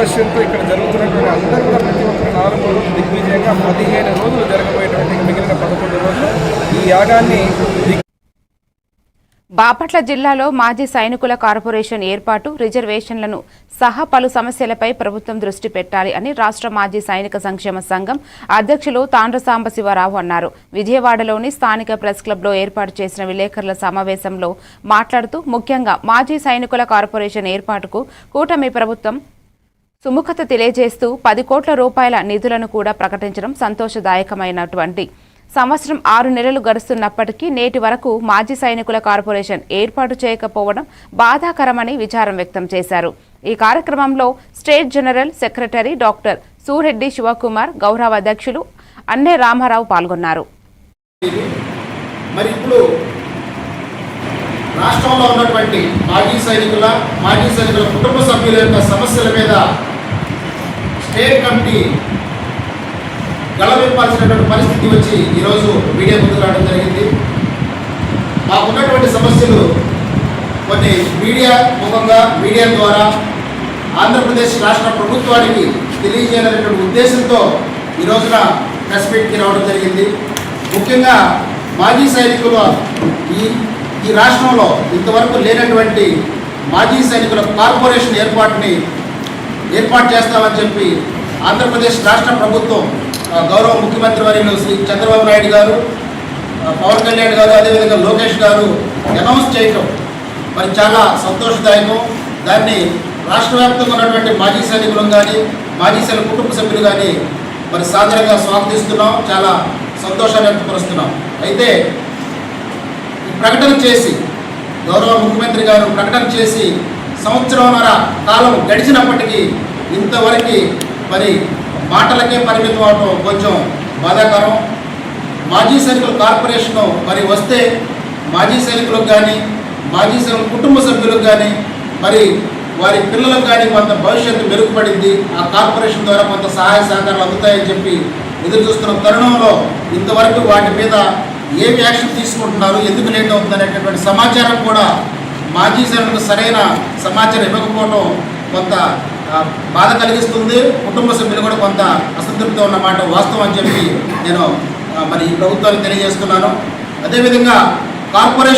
ఆలస్యంతో ఇక్కడ జరుగుతున్నటువంటి అందరూ కూడా ప్రతి ఒక్కరు నాలుగు రోజులు దిగ్విజయంగా పదిహేను రోజులు జరగబోయేటువంటి మిగిలిన పదకొండు రోజులు ఈ యాగాన్ని బాపట్ల జిల్లాలో మాజీ సైనికుల కార్పొరేషన్ ఏర్పాటు రిజర్వేషన్లను సహా పలు సమస్యలపై ప్రభుత్వం దృష్టి పెట్టాలి అని రాష్ట్ర మాజీ సైనిక సంక్షేమ సంఘం అధ్యక్షులు తాండ్ర సాంబశివరావు అన్నారు. విజయవాడలోని స్థానిక ప్రెస్ క్లబ్లో ఏర్పాటు చేసిన విలేకరుల సమావేశంలో మాట్లాడుతూ ముఖ్యంగా మాజీ సైనికుల కార్పొరేషన్ ఏర్పాటుకు కూటమి ప్రభుత్వం సుముఖత తెలియజేస్తూ పది కోట్ల రూపాయల నిధులను కూడా ప్రకటించడం సంతోషదాయకమైనటువంటి సంవత్సరం ఆరు నెలలు గడుస్తున్నప్పటికీ నేటి వరకు మాజీ సైనికుల కార్పొరేషన్ ఏర్పాటు చేయకపోవడం బాధాకరమని విచారం వ్యక్తం చేశారు. ఈ కార్యక్రమంలో state general secretary doctor Sureddy Shivakumar గౌరవ అధ్యక్షులు అన్నే రామారావు పాల్గొన్నారు. మరి ఇప్పుడు రాష్ట్రంలో ఉన్నటువంటి మాజీ సైనికుల మాజీ సైనికుల కుటుంబ సభ్యుల యొక్క సమస్యల మీద స్టేట్ కమిటీ గళవిప్పాల్సినటువంటి పరిస్థితి వచ్చి ఈరోజు మీడియా ముందుకు రావడం జరిగింది. మాకున్నటువంటి సమస్యలు కొన్ని మీడియా ముఖంగా మీడియా ద్వారా ఆంధ్రప్రదేశ్ రాష్ట్ర ప్రభుత్వానికి తెలియజేయాలనేటువంటి ఉద్దేశంతో ఈ రోజున ప్రెస్ మీట్కి రావడం జరిగింది. ముఖ్యంగా మాజీ సైనికులు ఈ ఈ రాష్ట్రంలో ఇంతవరకు లేనటువంటి మాజీ సైనికుల కార్పొరేషన్ ఏర్పాటుని ఏర్పాటు చేస్తామని చెప్పి ఆంధ్రప్రదేశ్ రాష్ట్ర ప్రభుత్వం గౌరవ ముఖ్యమంత్రి వర్యులు శ్రీ చంద్రబాబు నాయుడు గారు పవన్ కళ్యాణ్ గారు అదేవిధంగా లోకేష్ గారు అనౌన్స్ చేయటం మరి చాలా సంతోషదాయకం. దాన్ని రాష్ట్ర వ్యాప్తంగా ఉన్నటువంటి మాజీ సైనికులు కానీ మాజీ సైనిక కుటుంబ సభ్యులు కానీ మరి సాధారణంగా స్వాగతిస్తున్నాం. చాలా సంతోషాన్ని వ్యక్తపరుస్తున్నాం. అయితే ప్రకటన చేసి గౌరవ ముఖ్యమంత్రి గారు ప్రకటన చేసి సంవత్సరంన్నర కాలం గడిచినప్పటికీ ఇంతవరకు మరి మాటలకే పరిమితం అవడం కొంచెం బాధాకరం. మాజీ సైనికుల కార్పొరేషన్ మరి వస్తే మాజీ సైనికులకు కానీ మాజీ సైనికుల కుటుంబ సభ్యులకు కానీ మరి వారి పిల్లలకు కానీ కొంత భవిష్యత్తు మెరుగుపడింది. ఆ కార్పొరేషన్ ద్వారా కొంత సహాయ సహకారాలు అందుతాయని చెప్పి ఎదురు చూస్తున్న తరుణంలో ఇంతవరకు వాటి మీద ఏ యాక్షన్ తీసుకుంటున్నారు ఎందుకు లేట్ అవుతుంది అనేటటువంటి సమాచారం కూడా మాజీ సైనికులకు సరైన సమాచారం ఇవ్వకపోవడం కొంత బాధ కలిగిస్తుంది. కుటుంబ సభ్యులు కూడా కొంత అసంతృప్తి ఉన్న మాట వాస్తవం అని చెప్పి నేను మరి ఈ ప్రభుత్వానికి తెలియజేస్తున్నాను. అదేవిధంగా కార్పొరేషన్